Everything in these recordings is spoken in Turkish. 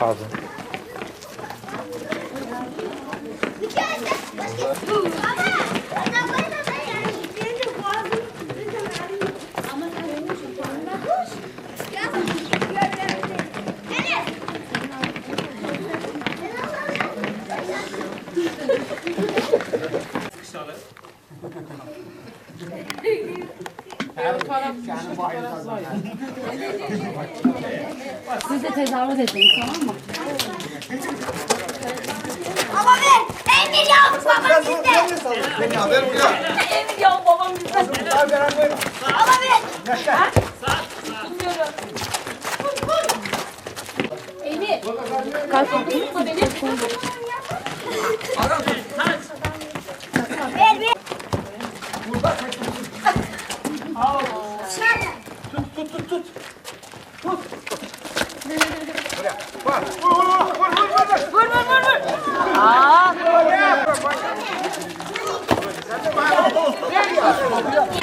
Pardon. Siz de tezahürat edin tamam mı? Baba ver. Emir yavrum babam bizde. Emir yavrum babam bizde. Baba ver. Emir. Kalk oturma beni.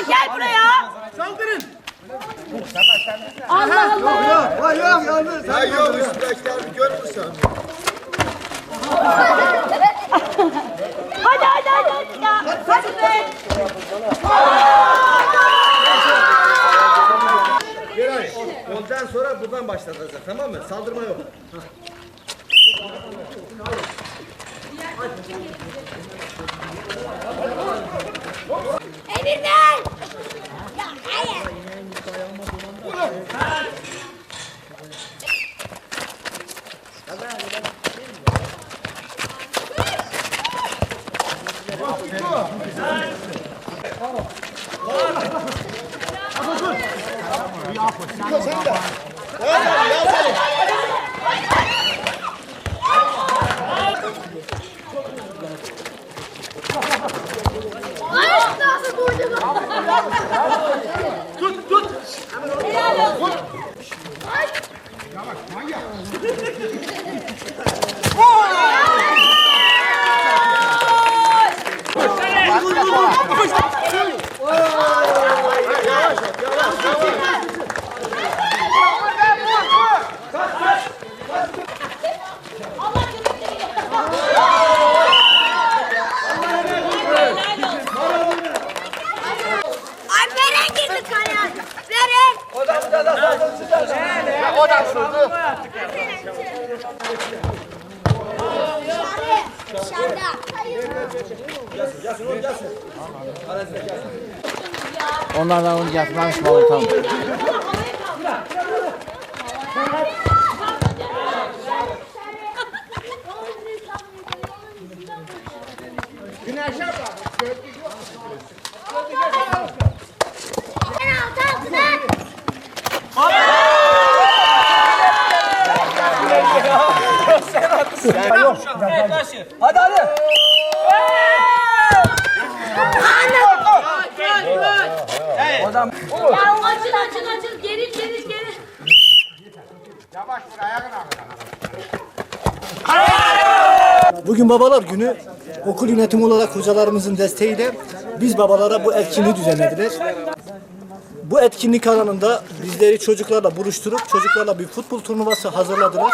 Gel buraya. Ya yok üstündekilerini görmüşsün. Hadi hadi hadi hadi ya. Hadi be. Bir ay. Buradan başlatacağız tamam mı? Saldırma yok. Emir ver. Ya hayır. Ay, nasıl vurdun? Tut tut. Ay Onlardan önce yatmamış balık tamam. Penaltı Ya açın açın açın. Geri geri geri. Bugün babalar günü okul yönetimi olarak hocalarımızın desteğiyle biz babalara bu etkinliği düzenlediler. Bu etkinlik alanında bizleri çocuklarla buluşturup çocuklarla bir futbol turnuvası hazırladılar.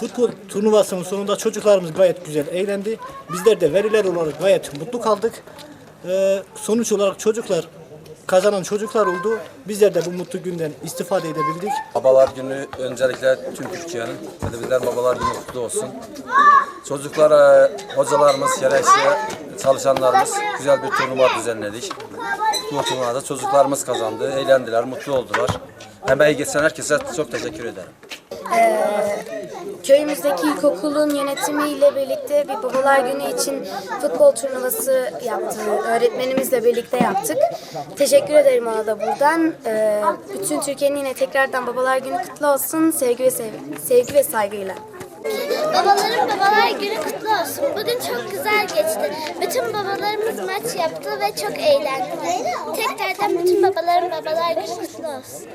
Futbol turnuvasının sonunda çocuklarımız gayet güzel eğlendi. Bizler de veriler olarak gayet mutlu kaldık. Ee, sonuç olarak çocuklar kazanan çocuklar oldu. Bizler de bu mutlu günden istifade edebildik. Babalar günü öncelikle tüm Türkiye'nin Televizyonlar Babalar Günü kutlu olsun. Çocuklara, hocalarımız, gerekse çalışanlarımız güzel bir turnuva düzenledik. Bu turnuvada çocuklarımız kazandı, eğlendiler, mutlu oldular. Emeği geçen herkese çok teşekkür ederim. Köyümüzdeki ilkokulun yönetimiyle birlikte bir babalar günü için futbol turnuvası yaptı. Öğretmenimizle birlikte yaptık. Teşekkür ederim ona da buradan. Ee, bütün Türkiye'nin yine tekrardan babalar günü kutlu olsun. Sevgi ve sev- sevgi ve saygıyla. Babaların babalar günü kutlu olsun. Bugün çok güzel geçti. Bütün babalarımız maç yaptı ve çok eğlendiler. Tekrardan bütün babaların babalar günü kutlu olsun.